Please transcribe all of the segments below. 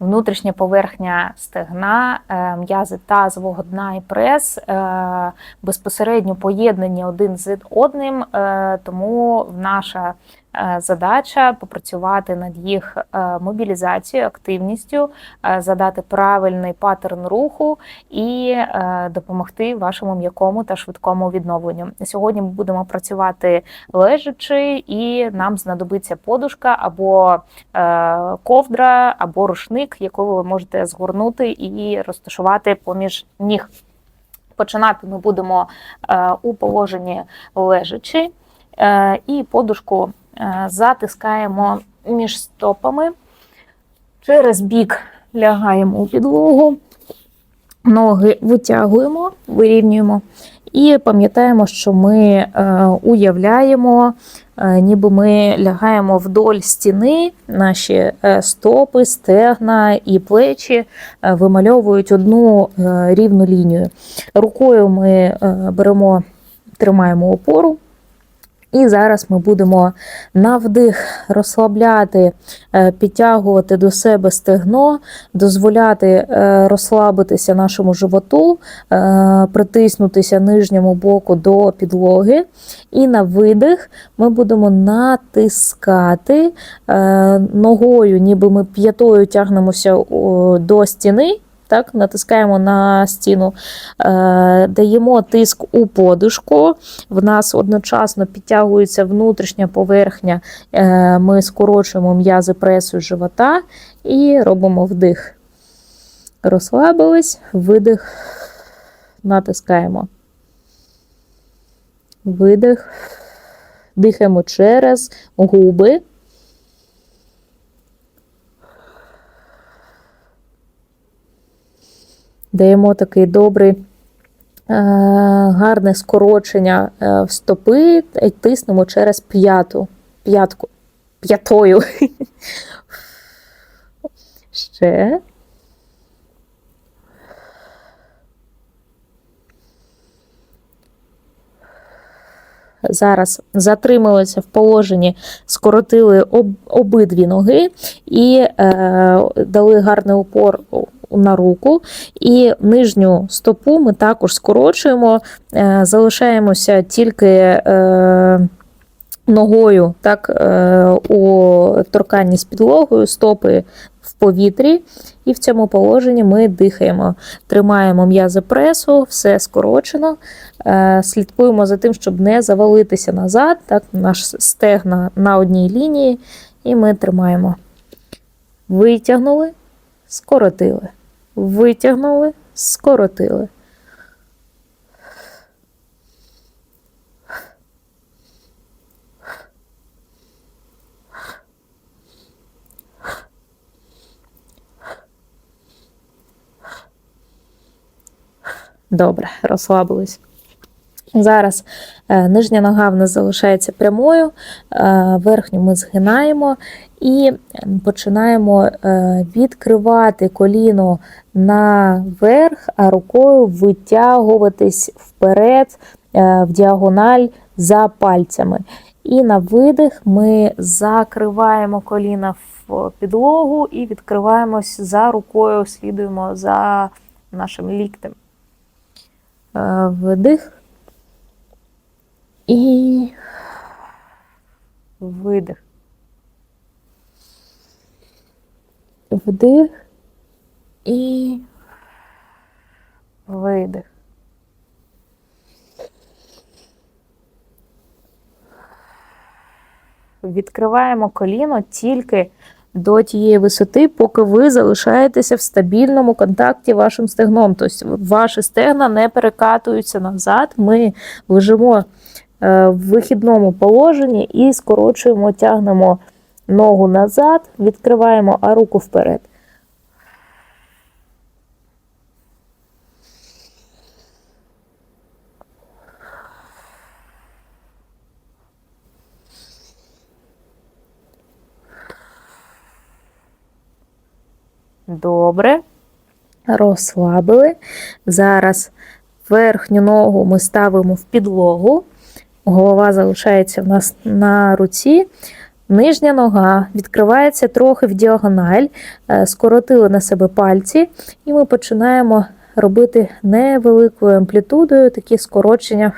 внутрішня поверхня стегна, е, м'язи тазового дна і прес е, безпосередньо поєднані один з одним, е, тому наша задача попрацювати над їх е, мобілізацією, активністю, е, задати правильний паттерн руху і е, допомогти вашому м'якому та швидкому відновленню. Сьогодні ми будемо працювати лежачи, і нам знадобиться подушка або е, ковдра, або рушник, яку ви можете згорнути і розташувати поміж ніг. Починати ми будемо е, у положенні лежачи, е, і подушку е, затискаємо між стопами, через бік лягаємо у підлогу, ноги витягуємо, вирівнюємо. І пам'ятаємо, що ми е, уявляємо, е, ніби ми лягаємо вдоль стіни, наші е, стопи, стегна і плечі е, вимальовують одну е, рівну лінію. Рукою ми е, беремо, тримаємо опору. І зараз ми будемо на вдих розслабляти, е, підтягувати до себе стегно, дозволяти е, розслабитися нашому животу, е, притиснутися нижньому боку до підлоги. І на видих ми будемо натискати ногою, ніби ми п'ятою тягнемося до стіни. Так, натискаємо на стіну, е, даємо тиск у подушку. В нас одночасно підтягується внутрішня поверхня. Е, ми скорочуємо м'язи пресу живота і робимо вдих. Розслабились, видих, натискаємо. Видих. Дихаємо через губи. Даємо такий добрий, е, гарне скорочення е, в стопи і тиснемо через п'яту. П'ятку. П'ятою. Ще. Зараз затрималися в положенні, скоротили об, обидві ноги і е, дали гарний опор на руку. І нижню стопу ми також скорочуємо, е, залишаємося тільки. Е, Ногою так, е, у торканні з підлогою, стопи повітрі, і в цьому положенні ми дихаємо, тримаємо м'язи пресу, все скорочено, е, слідкуємо за тим, щоб не завалитися назад. Так, Наш стегна на одній лінії, і ми тримаємо. Витягнули, скоротили. Витягнули, скоротили. Добре, розслабились. Зараз е, нижня нога в нас залишається прямою, е, верхню ми згинаємо і починаємо е, відкривати коліно наверх, а рукою витягуватись вперед в діагональ за пальцями. І на видих ми закриваємо коліна в підлогу і відкриваємось за рукою, слідуємо за нашим ліктем. Вдих і видих. Вдих і видих. Відкриваємо коліно тільки до тієї висоти, поки ви залишаєтеся в стабільному контакті вашим стегном. Тобто ваші стегна не перекатуються назад. Ми лежимо е, в вихідному положенні і скорочуємо, тягнемо ногу назад, відкриваємо, а руку вперед. Добре. Розслабили. Зараз верхню ногу ми ставимо в підлогу. Голова залишається в нас на руці. Нижня нога відкривається трохи в діагональ, е, скоротили на себе пальці, і ми починаємо робити невеликою амплітудою такі скорочення.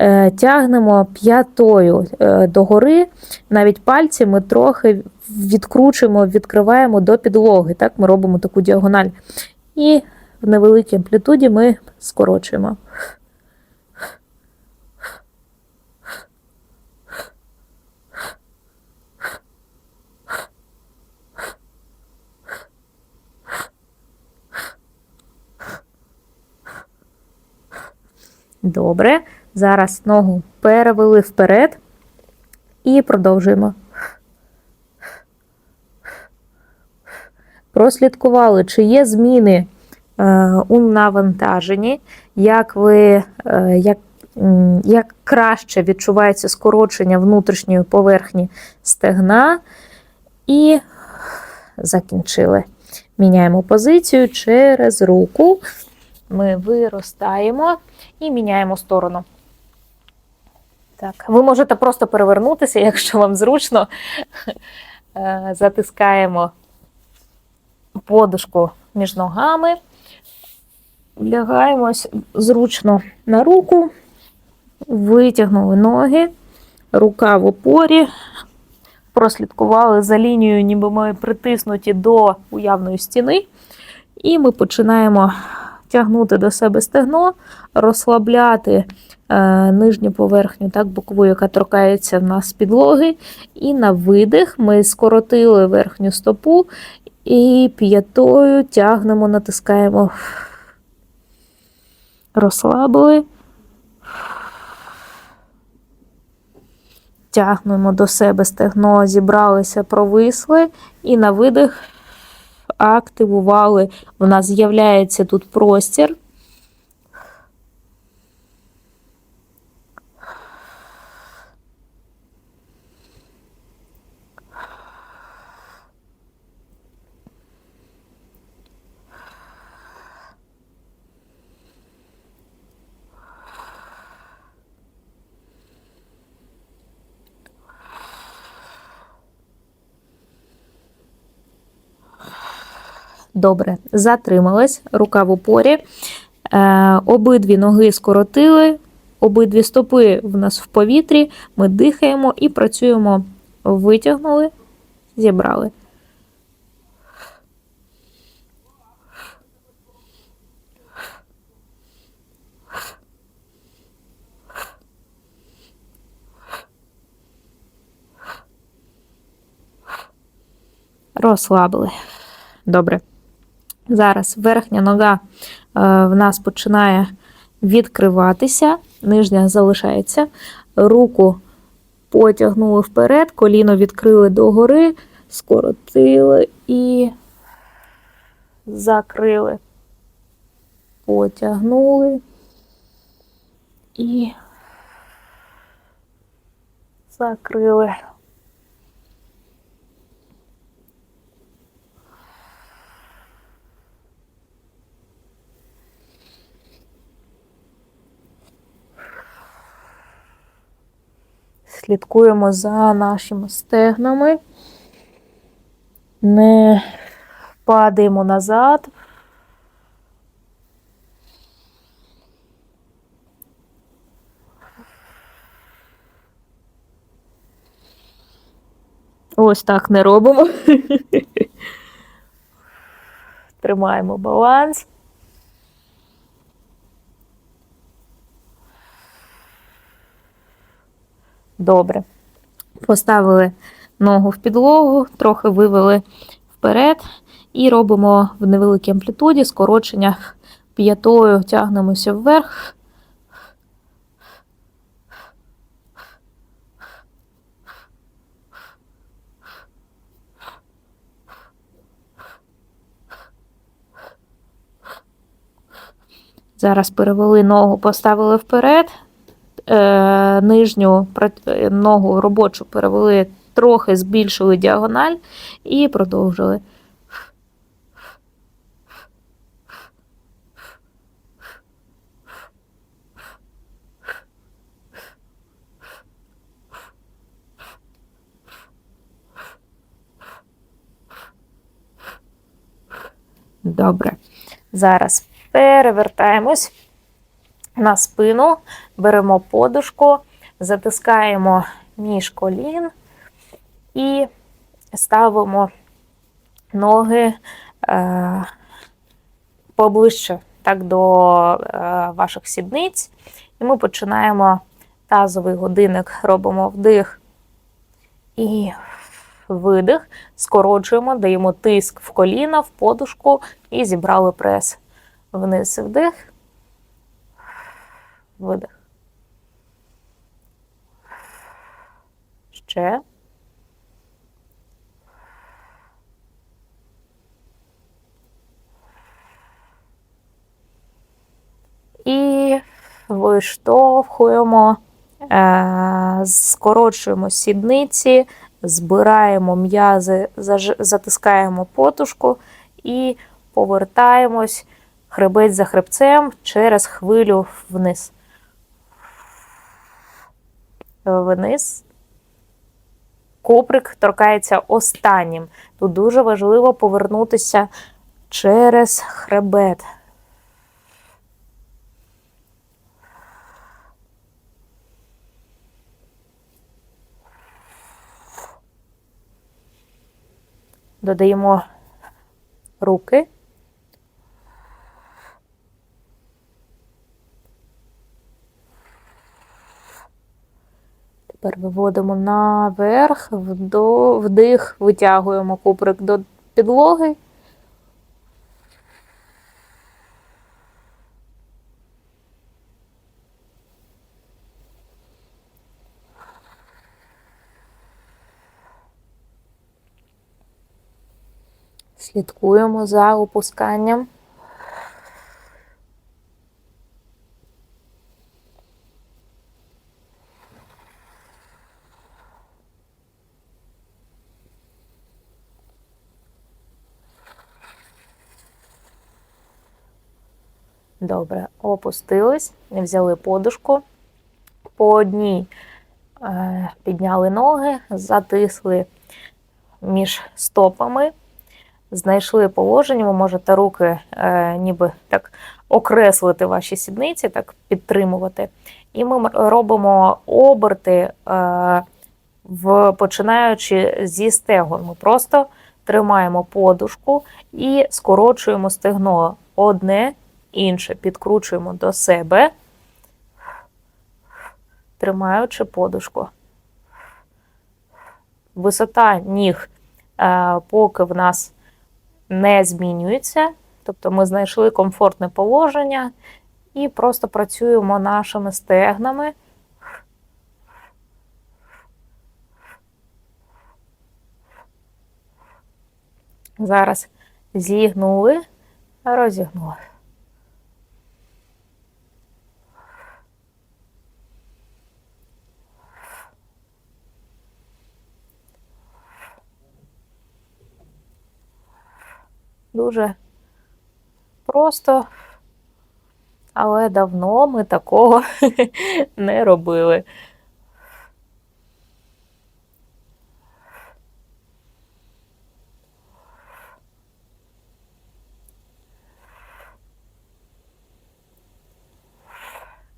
Е, Тягнемо п'ятою е, догори, навіть пальці ми трохи відкручуємо, відкриваємо до підлоги. Так, Ми робимо таку діагональ. І в невеликій амплітуді ми скорочуємо. Добре. Зараз ногу перевели вперед і продовжуємо. Прослідкували, чи є зміни е, у навантаженні, як ви е, як, як краще відчувається скорочення внутрішньої поверхні стегна. І закінчили. Міняємо позицію через руку. Ми виростаємо і міняємо сторону. Так, ви можете просто перевернутися, якщо вам зручно. Е, Затискаємо подушку між ногами, лягаємось зручно на руку, витягнули ноги, рука в опорі, прослідкували за лінією, ніби ми притиснуті до уявної стіни, і ми починаємо тягнути до себе стегно, розслабляти е, нижню поверхню, так, бокову, яка торкається в нас підлоги. І на видих ми скоротили верхню стопу і п'ятою тягнемо, натискаємо, розслабили. Тягнемо до себе стегно, зібралися, провисли, і на видих активували. Нас з'являється тут простір. Добре, затримались, рука в упорі. Е, обидві ноги скоротили, обидві стопи в нас в повітрі. Ми дихаємо і працюємо. Витягнули, зібрали. Розслабили. Добре. Зараз верхня нога е, в нас починає відкриватися, нижня залишається. Руку потягнули вперед, коліно відкрили догори, скоротили і закрили. Потягнули і закрили. Слідкуємо за нашими стегнами, не падаємо назад. Ось так не робимо. Тримаємо баланс. Добре. Поставили ногу в підлогу, трохи вивели вперед і робимо в невеликій амплітуді скорочення п'ятою, тягнемося вверх. Зараз перевели ногу, поставили вперед, Е, нижню е, ногу робочу перевели, трохи збільшили діагональ і продовжили. Добре. Зараз перевертаємось на спину, беремо подушку, затискаємо між колін і ставимо ноги е, поближче так, до е, ваших сідниць. І ми починаємо тазовий годинник, робимо вдих і видих, скорочуємо, даємо тиск в коліна, в подушку і зібрали прес. Вниз вдих, видих. Ще. І виштовхуємо, е, скорочуємо сідниці, збираємо м'язи, затискаємо потушку і повертаємось хребець за хребцем через хвилю вниз. Вниз. Коприк торкається останнім. Тут дуже важливо повернутися через хребет. Додаємо руки. Тепер виводимо наверх, вдо- вдих, витягуємо куприк до підлоги. Слідкуємо за опусканням. Добре, опустились, взяли подушку. По одній е, підняли ноги, затисли між стопами, знайшли положення, ви можете руки е, ніби так окреслити ваші сідниці, так підтримувати. І ми робимо оберти, е, починаючи зі стегон. Ми просто тримаємо подушку і скорочуємо стегно одне, інше, підкручуємо до себе, тримаючи подушку. Висота ніг е, поки в нас не змінюється, тобто ми знайшли комфортне положення і просто працюємо нашими стегнами. Зараз зігнули, розігнули. Дуже просто, але давно ми такого не робили.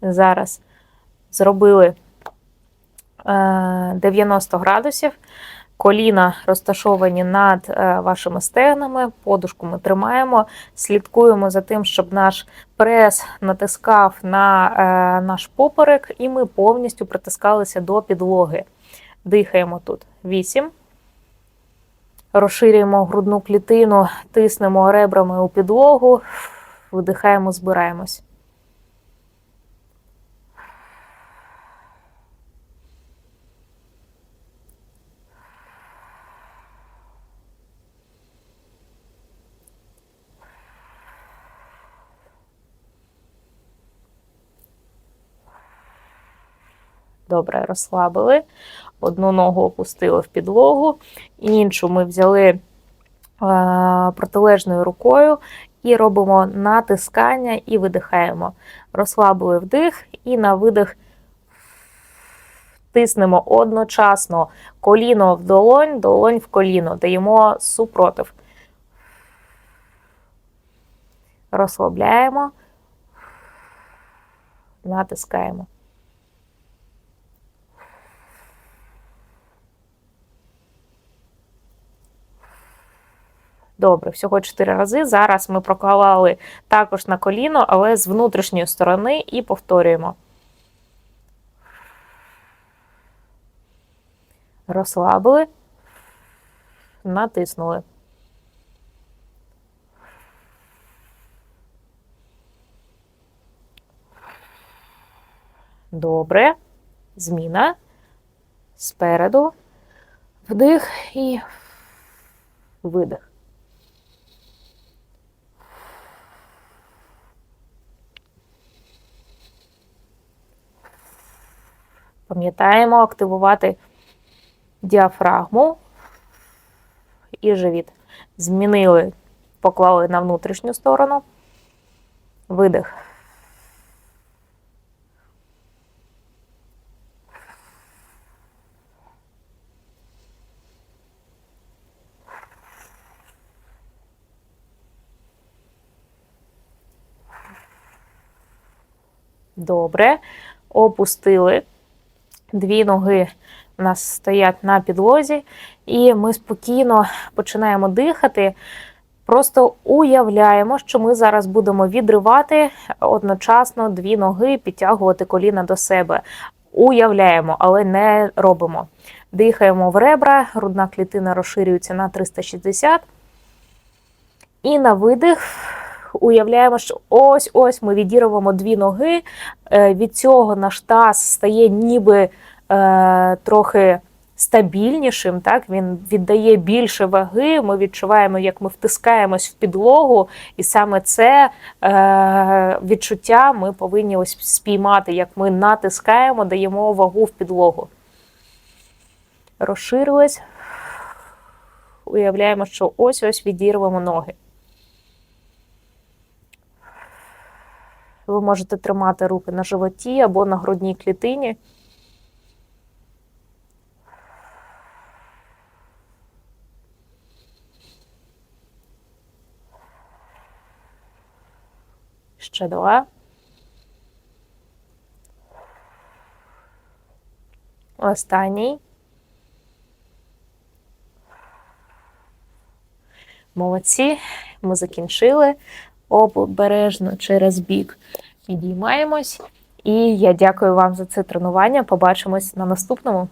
Зараз зробили е, 90 градусів. Коліна розташовані над е, вашими стегнами, подушку ми тримаємо, слідкуємо за тим, щоб наш прес натискав на е, наш поперек, і ми повністю притискалися до підлоги. Дихаємо тут 8. Розширюємо грудну клітину, тиснемо ребрами у підлогу, видихаємо, збираємось. Добре, розслабили. Одну ногу опустили в підлогу, іншу ми взяли е, протилежною рукою і робимо натискання і видихаємо. Розслабили вдих і на видих тиснемо одночасно коліно в долонь, долонь в коліно, даємо супротив. Розслабляємо, натискаємо. Добре, всього 4 рази. Зараз ми проклали також на коліно, але з внутрішньої сторони і повторюємо. Розслабили, натиснули. Добре. Зміна. Спереду. Вдих і видих. Пам'ятаємо активувати діафрагму і живіт. Змінили, поклали на внутрішню сторону. Видих. Добре. Опустили. Дві ноги у нас стоять на підлозі, і ми спокійно починаємо дихати. Просто уявляємо, що ми зараз будемо відривати одночасно дві ноги, підтягувати коліна до себе. Уявляємо, але не робимо. Дихаємо в ребра, грудна клітина розширюється на 360. І на видих уявляємо, що ось-ось ми відірвемо дві ноги. Е, Від цього наш таз стає ніби е, трохи стабільнішим. Так? Він віддає більше ваги. Ми відчуваємо, як ми втискаємось в підлогу, і саме це е, відчуття ми повинні ось спіймати, як ми натискаємо, даємо вагу в підлогу. Розширились. Уявляємо, що ось-ось відірвемо ноги. Ви можете тримати руки на животі або на грудній клітині. Ще два. Останній. Молодці. Ми закінчили обережно через бік підіймаємось. І я дякую вам за це тренування. Побачимось на наступному.